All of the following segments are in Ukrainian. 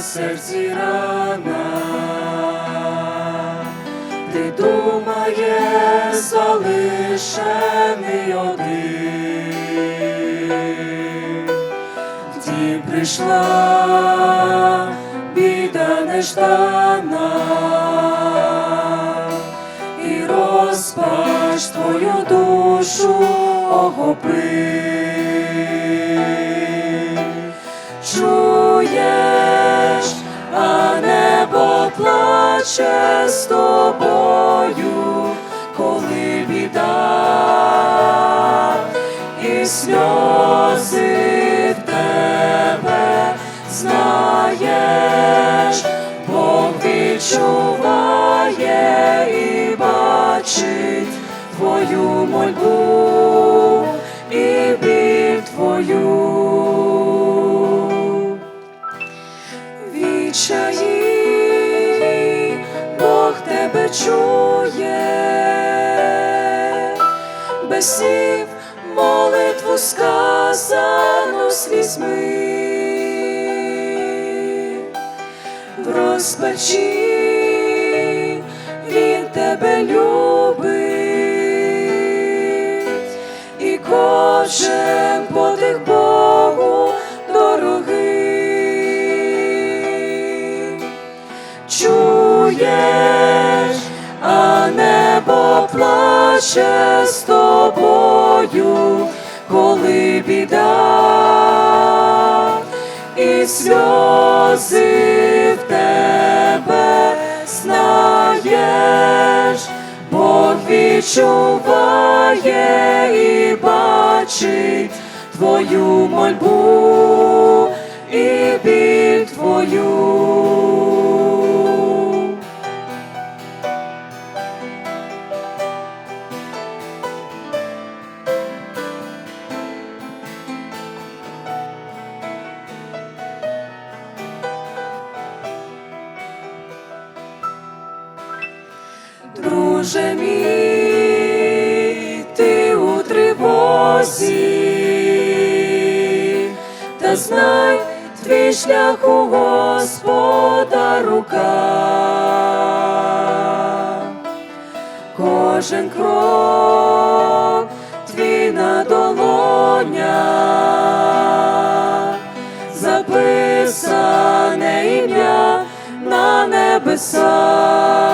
серці рана, ти думаєш, залишений один, втім прийшла біда неждана, і розпач твою душу охопив. Плаче з тобою, коли біда і сльози в тебе знаєш, Бог відчуває і бачить твою мольбу і біль твою. Тебе чує, без слів молитву сказану слізьми, в розпачі він тебе любить, і кожен подих Богу дорогий. Чуєш, плаче з тобою, коли біда і сльози в тебе знаєш, Бог відчуває і бачить твою мольбу і біль твою. Друже мій, ти у тривозі, та знай твій шлях у Господа рука. Кожен крок твій на долонях, записане ім'я на небесах.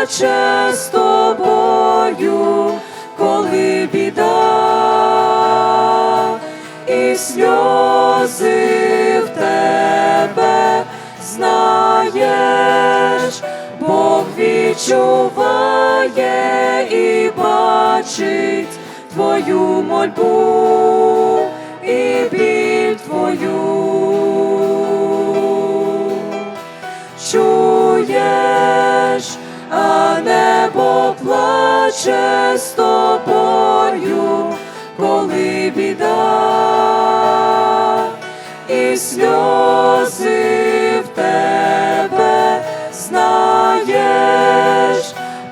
Плаче з тобою, коли біда і сльози в тебе знаєш, Бог відчуває і бачить твою мольбу плаче з тобою, коли біда і сльози в тебе знаєш,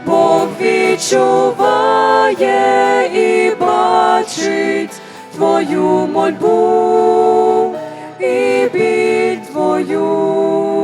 Бог відчуває і бачить твою мольбу і біль твою.